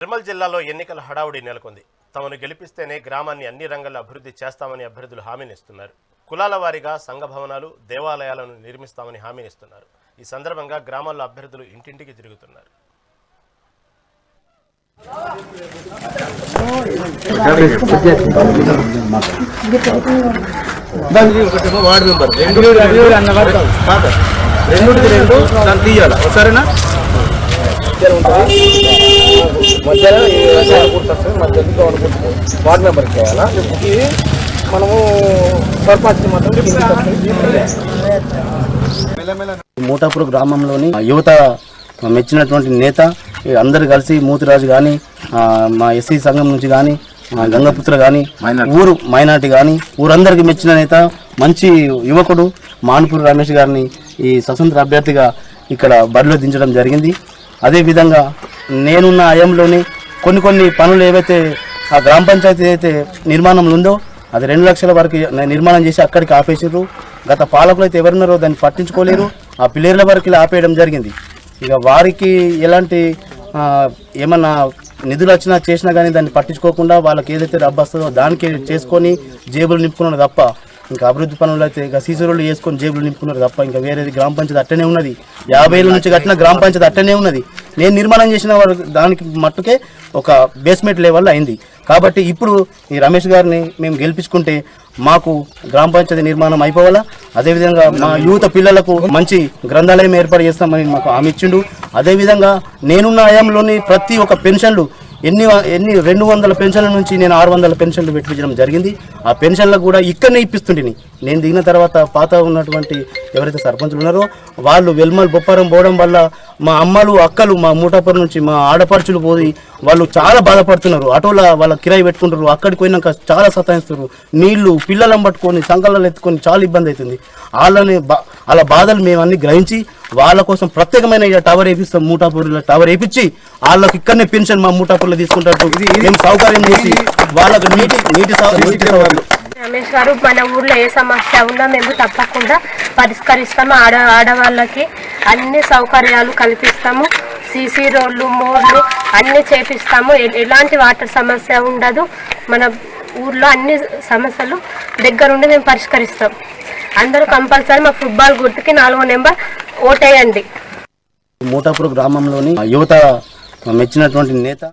నిర్మల్ జిల్లాలో ఎన్నికల హడావుడి నెలకొంది తమను గెలిపిస్తేనే గ్రామాన్ని అన్ని రంగాల్లో అభివృద్ధి చేస్తామని అభ్యర్థులు హామీనిస్తున్నారు కులాల వారీగా సంఘ భవనాలు దేవాలయాలను నిర్మిస్తామని హామీనిస్తున్నారు ఈ సందర్భంగా గ్రామాల్లో అభ్యర్థులు ఇంటింటికి తిరుగుతున్నారు ఒకటేమో వార్డు మెంబర్ రెండు రెండు దాన్ని తీయాలి సరేనా మధ్యలో రసాయన గుర్తు వస్తుంది. మధ్యలో గౌరవ గుర్తు వార్డు మెంబర్కి చేయాలా ఇది మనము సర్పంచ్కి మాత్రం. మూటాపూర్ గ్రామంలోని యువత మెచ్చినటువంటి నేత అందరు కలిసి మూతిరాజు కానీ మా ఎస్సీ సంఘం నుంచి కానీ గంగపుత్ర కానీ ఊరు మైనార్టీ కానీ ఊరందరికి మెచ్చిన నేత మంచి యువకుడు మానుపూర్ రమేష్ గారిని ఈ స్వతంత్ర అభ్యర్థిగా ఇక్కడ బరిలో దించడం జరిగింది. అదేవిధంగా నేనున్న అయంలోని కొన్ని కొన్ని పనులు ఏవైతే ఆ గ్రామ పంచాయతీ అయితే నిర్మాణంలో ఉందో అది రెండు లక్షల వరకు నిర్మాణం చేసి అక్కడికి ఆపేసారు గత పాలకులు అయితే ఎవరున్నారో దాన్ని పట్టించుకోలేరు. ఆ పిల్లర్ల వరకు ఇలా ఆపేయడం జరిగింది. ఇక వారికి ఎలాంటి ఏమన్నా నిధులు వచ్చినా చేసినా కానీ దాన్ని పట్టించుకోకుండా వాళ్ళకి ఏదైతే రబ్బు వస్తుందో దానికి చేసుకొని జేబులు నింపుకున్నారు తప్ప ఇంకా అభివృద్ధి పనులు అయితే ఇక సీసీరోలు వేసుకొని జేబులు నింపుకున్నారు తప్ప ఇంకా వేరేది గ్రామ పంచాయతీ అట్టనే ఉన్నది. యాభై ఏళ్ళ నుంచి కట్టిన గ్రామ పంచాయతీ అట్టనే ఉన్నది. నేను నిర్మాణం చేసిన వారు దానికి మట్టుకే ఒక బేస్మెంట్ లెవెల్ అయింది. కాబట్టి ఇప్పుడు ఈ రమేష్ గారిని మేము గెలిపించుకుంటే మాకు గ్రామ పంచాయతీ నిర్మాణం అయిపోవాలా? అదేవిధంగా మా యువత పిల్లలకు మంచి గ్రంథాలయం ఏర్పాటు చేస్తామని మాకు హామీ ఇచ్చిండు. అదేవిధంగా నేనున్న హయాంలోని ప్రతి ఒక్క పెన్షన్లు ఎన్ని ఎన్ని రెండు వందల పెన్షన్ల నుంచి నేను ఆరు వందల పెన్షన్లు పెట్టించడం జరిగింది. ఆ పెన్షన్లకు కూడా ఇక్కడనే ఇప్పిస్తుంటిని. నేను దిగిన తర్వాత పాత ఉన్నటువంటి ఎవరైతే సర్పంచులు ఉన్నారో వాళ్ళు వెల్మల్ బొప్పారం పోవడం వల్ల మా అమ్మలు అక్కలు మా మూటాపురం నుంచి మా ఆడపడుచులు పోయి వాళ్ళు చాలా బాధపడుతున్నారు. ఆటోలో వాళ్ళ కిరాయి పెట్టుకుంటారు. అక్కడికి పోయినాక చాలా సతాయిస్తారు నీళ్ళు పిల్లలను పట్టుకొని సంకలను ఎత్తుకొని చాలా ఇబ్బంది అవుతుంది వాళ్ళని బా- వాళ్ళ బాధలు మేము అన్ని గ్రహించి వాళ్ళ కోసం ప్రత్యేకమైన టవర్ వేపిస్తాం. మూటాపూర్లో టవర్ వేపించి వాళ్ళకి ఇక్కడనే పెన్షన్ మా మూటాపూర్లో తీసుకుంటారు. మేము సౌకర్యం చేసి వాళ్ళకు నీటి నీటి రమేష్ గారు మన ఊర్లో ఏ సమస్య ఉన్నా మేము తప్పకుండా పరిష్కరిస్తాము. ఆడ ఆడవాళ్ళకి అన్ని సౌకర్యాలు కల్పిస్తాము. సీసీ రోడ్లు మోర్లు అన్ని చేపిస్తాము. ఎలాంటి వాటర్ సమస్య ఉండదు. మన ఊర్లో అన్ని సమస్యలు దగ్గరుండి మేము పరిష్కరిస్తాం. అందరూ కంపల్సరీ మా ఫుట్బాల్ గుర్తుకి నాలుగో నెంబర్ ఓటేయండి. మూటాపూర్ గ్రామంలోని యువత మెచ్చినటువంటి నేత